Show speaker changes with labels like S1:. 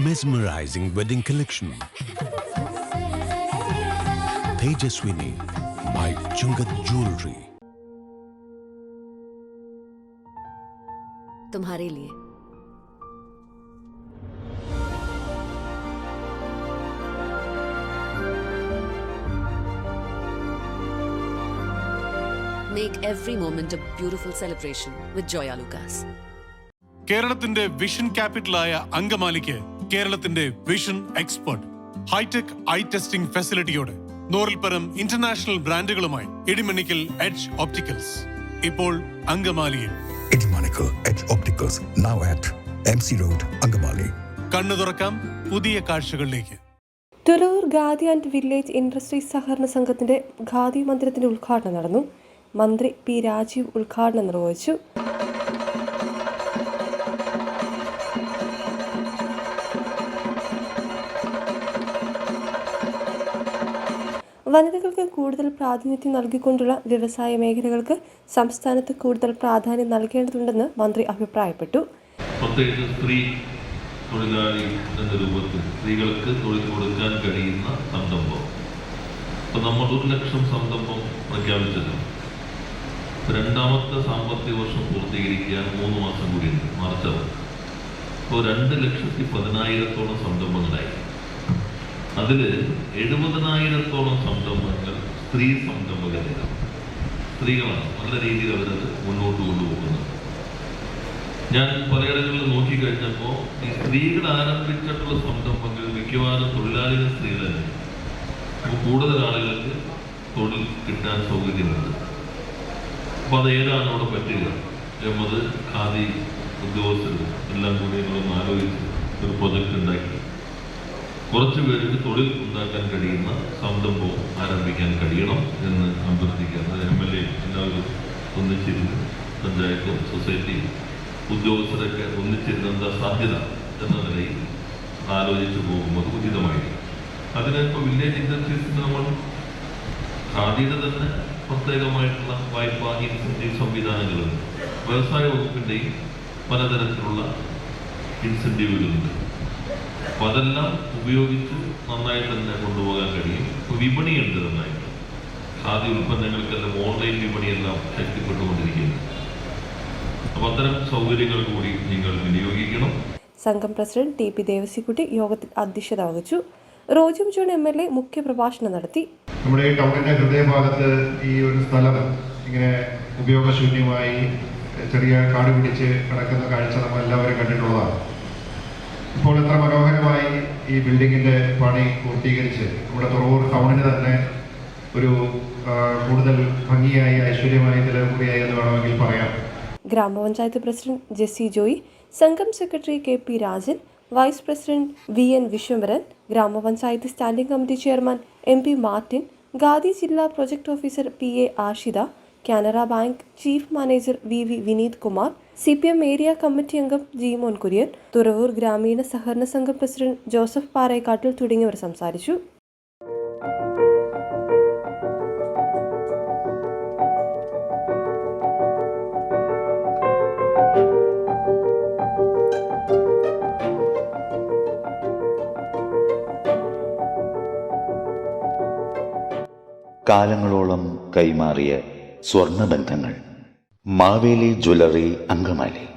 S1: mesmerizing wedding collection. Tejaswini by Chungat Jewelry.
S2: तुम्हारे लिए Make every moment a beautiful celebration with Joya Lucas.
S3: കേരളത്തിന്റെ vision ക്യാപിറ്റലായ അങ്കമാലിക്ക് കേരളത്തിന്റെ vision expert hi tech eye testing ഫെസിലിറ്റിയോടെ നൂറിൽപ്പരം international ബ്രാൻഡുകളുമായി ഇടിമണിക്കൽ എഡ്ജ് ഓപ്റ്റിക്കൽസ് ഇപ്പോൾ അങ്കമാലിയിൽ.
S4: now at MC road Angamaly.
S3: കണ്ണു തുറക്കാം പുതിയ കാഴ്ചകളിലേക്ക്.
S5: Thuravoor Khadi and village industries സഹകരണ സംഘത്തിന്റെ ഖാദി മന്ദിരത്തിന്റെ ഉദ്ഘാടനം നടന്നു. മന്ത്രി പി രാജീവ് ഉദ്ഘാടനം നിർവഹിച്ചു. വനിതകൾക്ക് കൂടുതൽ പ്രാതിനിധ്യം നൽകിക്കൊണ്ടുള്ള വ്യവസായ മേഖലകൾക്ക് സംസ്ഥാനത്ത് കൂടുതൽ പ്രാധാന്യം നൽകേണ്ടതുണ്ടെന്ന് മന്ത്രി അഭിപ്രായപ്പെട്ടു.
S6: പ്രത്യേകിച്ച് സ്ത്രീ തൊഴിലാളി എന്ന രൂപത്തിൽ സ്ത്രീകൾക്ക് തൊഴിൽ കൊടുക്കാൻ കഴിയുന്ന സംരംഭം. ഇപ്പം നമ്മൾ ഒരു ലക്ഷം സംരംഭം പ്രഖ്യാപിച്ചിട്ടുണ്ട് രണ്ടാമത്തെ സാമ്പത്തിക വർഷം പൂർത്തീകരിക്കാൻ മൂന്ന് മാസം കൂടിയുണ്ട് മാർച്ച് അപ്പോൾ രണ്ട് ലക്ഷത്തി പതിനായിരത്തോളം സംരംഭങ്ങളായി. അതിൽ എഴുപതിനായിരത്തോളം സംരംഭങ്ങൾ സ്ത്രീ സംരംഭകരാണ് സ്ത്രീകളാണ് നല്ല രീതിയിൽ അവരത് മുന്നോട്ട് കൊണ്ടുപോകുന്നത്. ഞാൻ പലയിടങ്ങളിൽ നോക്കിക്കഴിഞ്ഞപ്പോൾ ഈ സ്ത്രീകൾ ആരംഭിച്ചിട്ടുള്ള സംരംഭങ്ങൾ മിക്കവാറും തൊഴിലാളികൾ സ്ത്രീകൾ അപ്പോൾ കൂടുതൽ ആളുകൾക്ക് തൊഴിൽ കിട്ടാൻ സൗകര്യമുണ്ട്. അപ്പോൾ അത് ഏതാണ് അവിടെ പറ്റുക? എന്നത് ഖാദി ഉദ്യോഗസ്ഥരും എല്ലാം കൂടി നമ്മളൊന്ന് ആലോചിച്ച് ഒരു പ്രൊജക്റ്റ് ഉണ്ടാക്കി. കുറച്ച് പേർക്ക് തൊഴിൽ ഉണ്ടാക്കാൻ കഴിയുന്ന സംരംഭവും ആരംഭിക്കാൻ കഴിയണം എന്ന് അഭ്യർത്ഥിക്കുന്നത് എം എൽ എ എല്ലാവരും ഒന്നിച്ചിരുന്ന് പഞ്ചായത്തും സൊസൈറ്റിയും ഉദ്യോഗസ്ഥരൊക്കെ ഒന്നിച്ചിരുന്ന സാധ്യത എന്ന നിലയിൽ ആലോചിച്ചു പോകുമ്പോൾ ഉചിതമായിരിക്കും. അതിന് ഇപ്പോൾ വില്ലേജ് ഇൻഡസ്ട്രീസിന് നമ്മൾ ഖാദിയുടെ തന്നെ പ്രത്യേകമായിട്ടുള്ള വായ്പ ഇൻസെന്റീവ് സംവിധാനങ്ങളുണ്ട്. വ്യവസായ വകുപ്പിന്റെയും പലതരത്തിലുള്ള ഇൻസെന്റീവുകളുണ്ട് അപ്പോൾ അതെല്ലാം ഉപയോഗിച്ച് നന്നായിട്ട് തന്നെ കൊണ്ടുപോകാൻ കഴിയും. വിപണി വിപണിയുണ്ട് നന്നായിട്ട്. ഖാദി ഉൽപ്പന്നങ്ങൾക്കെല്ലാം ഓൺലൈൻ വിപണിയെല്ലാം ശക്തിപ്പെട്ടുകൊണ്ടിരിക്കുന്നു. അപ്പൊ അത്തരം സൗകര്യങ്ങൾ കൂടി നിങ്ങൾ വിനിയോഗിക്കണം.
S5: സംഘം പ്രസിഡന്റ് ടി പി ദേവസിക്കുട്ടി യോഗത്തിൽ അധ്യക്ഷത വഹിച്ചു. Rojam John M L A മുഖ്യപ്രഭാഷണം നടത്തി.
S7: നമ്മുടെ ഈ ടൗണിന്റെ ഹൃദയഭാഗത്ത് ഈ ഒരു സ്ഥലം ഇങ്ങനെ ഉപയോഗശൂന്യമായി ചെറിയ കാട് പിടിച്ച് കിടക്കുന്ന കാഴ്ച നമ്മൾ എല്ലാവരും കണ്ടിട്ടുള്ളതാണ്. ഇപ്പോൾ എത്ര മനോഹരമായി ഈ ബിൽഡിങ്ങിന്റെ പണി പൂർത്തീകരിച്ച് നമ്മുടെ തുറവൂർ ടൗണിന് തന്നെ ഒരു കൂടുതൽ ഭംഗിയായി ഐശ്വര്യമായി നിലകൂടിയായി എന്ന് വേണമെങ്കിൽ പറയാം.
S5: ഗ്രാമപഞ്ചായത്ത് പ്രസിഡന്റ് ജെസ്സി ജോയി സംഘം secretary K P Rajan vice president V N Viswambharan ഗ്രാമപഞ്ചായത്ത് standing committee chairman M P Martin Khadi ജില്ലാ project officer P A Ashitha Canara bank chief manager V V Vineeth Kumar C P M area committee അംഗം G. മോൻ കുര്യൻ തുറവൂർ ഗ്രാമീണ സഹകരണ സംഘം president Joseph Parekkattil തുടങ്ങിയവർ സംസാരിച്ചു.
S8: കാലങ്ങളോളം കൈമാറിയ സ്വർണബന്ധങ്ങൾ. മാവേലി ജ്വല്ലറി അങ്കമാലി.